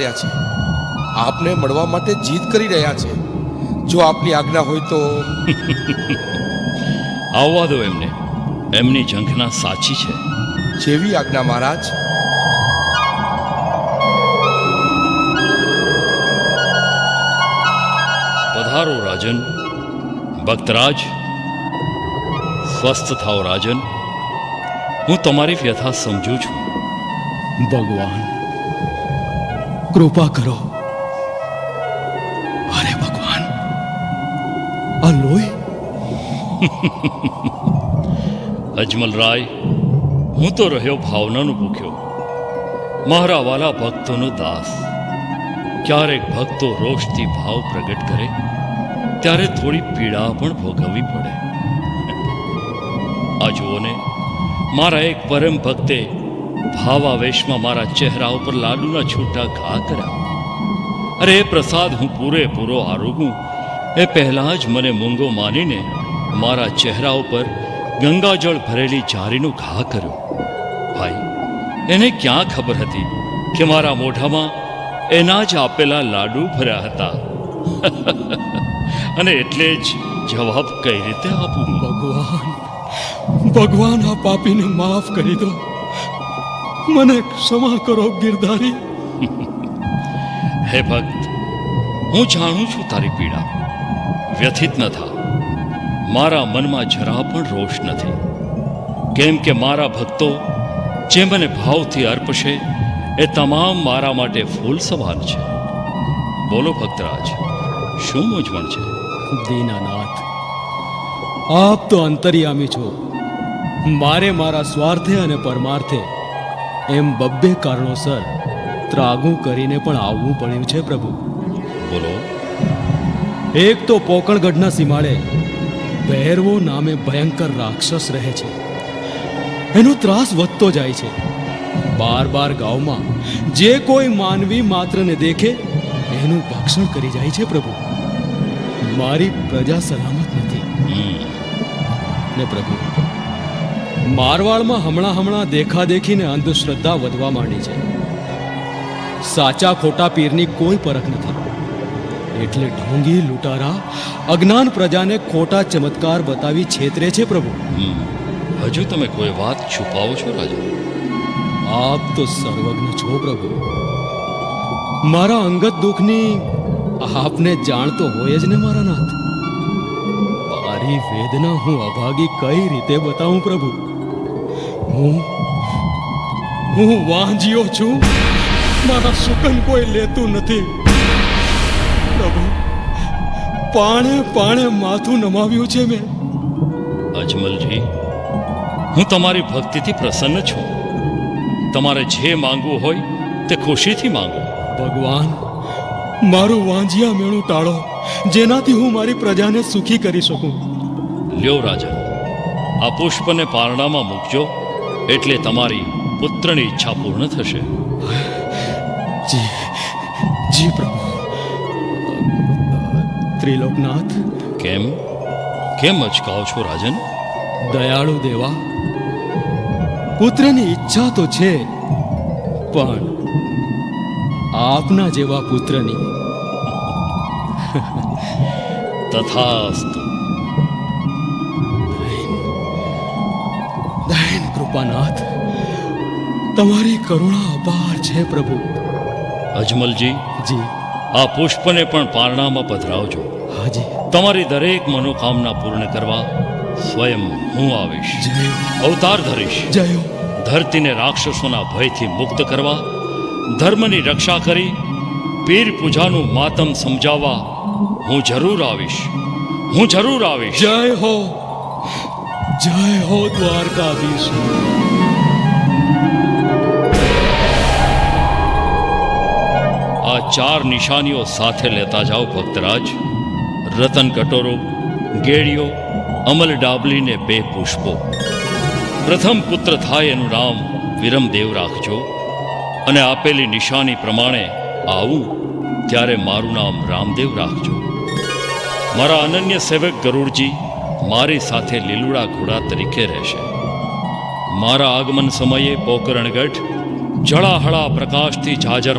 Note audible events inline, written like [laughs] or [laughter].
રહ્યા છે. આપને મળવા માટે જીદ કરી રહ્યા છે. જો આપની આજ્ઞા હોય તો [laughs] આવવા દો એમને. એમની ઝંખના સાચી છે. જેવી આજ્ઞા મહારાજ. પધારો રાજન. ભક્તરાજ. સ્વસ્થ થાઓ રાજન. હું તમારી વ્યથા સમજુ છું. ભગવાન. કૃપા કરો. અરે ભગવાન, આ લોહી? અજમલરાય હું તો રહ્યો ભાવનાનું ભૂખ્યો. મારા વાલા ભક્તોનો દાસ. ક્યારેક ભક્તો રોષથી ભાવ પ્રગટ કરે, ત્યારે થોડી પીડા પણ ભોગવવી પડે. આ જુઓને, મારા એક પરમ ભક્તે ભાવાવેશમાં મારા ચહેરા ઉપર લાડુના છૂટા ઘા કર્યા. અરે એ પ્રસાદ, હું પૂરેપૂરો આરોગું. એ પહેલાં જ મને મૂંગો માનીને મારા ચહેરા ઉપર ગંગાજળ ભરેલી જારીનો ઘા કર્યો. ભાઈ, એને ક્યાં ખબર હતી કે મારા મોઢામાં એના જ આપેલા લાડુ ભર્યા હતા? [laughs] અને એટલે જ જવાબ કઈ રીતે આપું ભગવાન ભગવાન આ પાપીને માફ કરી દો. મને ક્ષમા કરો ગિરધારી. [laughs] હે ભક્ત હું જાણું છું તારી પીડા. વ્યથિત ન થા. મારા મનમાં જરા પણ રોષ નથી. કેમ કે મારા ભક્તો જે મને ભાવથી અર્પશે એ તમામ મારા માટે ફૂલ સમાન છે. બોલો ભક્તરાજ શું મૂંઝવણ છે? દીનાનાથ આપ તો અંતર્યામી છો. મારે મારા સ્વાર્થે અને પરમાર્થે એમ બબ્બે કારણોસર ત્રાગું કરીને પણ આવવું પડ્યું છે પ્રભુ. બોલો. એક તો પોકણગઢના સીમાડે ભૈરવો નામે ભયંકર રાક્ષસ રહે છે. એનો ત્રાસ વધતો જાય છે. બાર બાર ગામમાં જે કોઈ માનવી માત્રને દેખે એનું ભક્ષણ કરી જાય છે પ્રભુ. મારી પ્રજા સલામત નથી. ને પ્રભુ મારવાડમાં હમણાં હમણાં દેખાદેખીને અંધશ્રદ્ધા વધવા માંડી છે. સાચા ખોટા પીરની કોઈ પરખ નથી. એટલે ઢોંગી લૂંટારા અજ્ઞાન પ્રજાને ખોટા ચમત્કાર બતાવી છેતરે છે પ્રભુ. હજુ તમે કોઈ વાત છુપાવો છો રાજા? આપ તો સર્વજ્ઞ છો પ્રભુ. મારા અંગત દુઃખની આપને જાણતો હોય જ ને મારા નાથ. મારી વેદના હું અભાગી કઈ રીતે બતાવું પ્રભુ? હું? હું વાંજીઓ છું. મારા સુકન કોઈ લેતું નથી. પ્રભુ પાણે પાણે માથું નમાવ્યું છે મેં. અજમલજી હું તમારી ભક્તિથી પ્રસન્ન છું. તમારે જે માંગવું હોય તે ખુશીથી માંગો. ભગવાન મારું વાંજિયા મેળું ટાળો જેનાથી હું મારી પ્રજાને સુખી કરી શકું. લ્યો રાજા આ પુષ્પને પારણામાં મૂકજો. એટલે તમારી પુત્રની ઈચ્છા પૂર્ણ થશે. જી જી પ્રભુ. ત્રિલોકનાથ. કેમ? કેમ અચકાવ છો રાજન? દયાળુ દેવા પુત્રની ઈચ્છા તો છે પણ આપના જેવા પુત્રની. તથાસ્તુ કૃપાનાથ તમારી કરુણા અપાર છે પ્રભુ. અજમલજી જી. આ પુષ્પને પણ પારણામાં પધરાવજો. હાજી તમારી દરેક મનોકામના પૂર્ણ કરવા સ્વયં હું આવીશ. અવતાર ધરીશ. જયો ધરતીને રાક્ષસોના ભયથી મુક્ત કરવા ધર્મની રક્ષા કરી પીર પૂજાનું માતમ સમજાવવા હું જરૂર આવીશ. હું જરૂર આવીશ. જય હો. જય હો દ્વારકાધીશ. આ ચાર નિશાનીઓ સાથે લેતા જાઓ ભક્તરાજ. રતન કટોરો ગેડીઓ અમલ ડાબલીને બે પુષ્પો. પ્રથમ પુત્ર થાય એનું નામ વિરમદેવ રાખજો. અને આપેલી નિશાની પ્રમાણે આવું ત્યારે મારું નામ રામદેવ રાખજો. મારા અનન્ય સેવક ગરુડજી મારી સાથે લીલુડા ઘોડા તરીકે રહેશે. મારા આગમન સમયે પોકરણગઢ જળાહળા પ્રકાશથી જાજર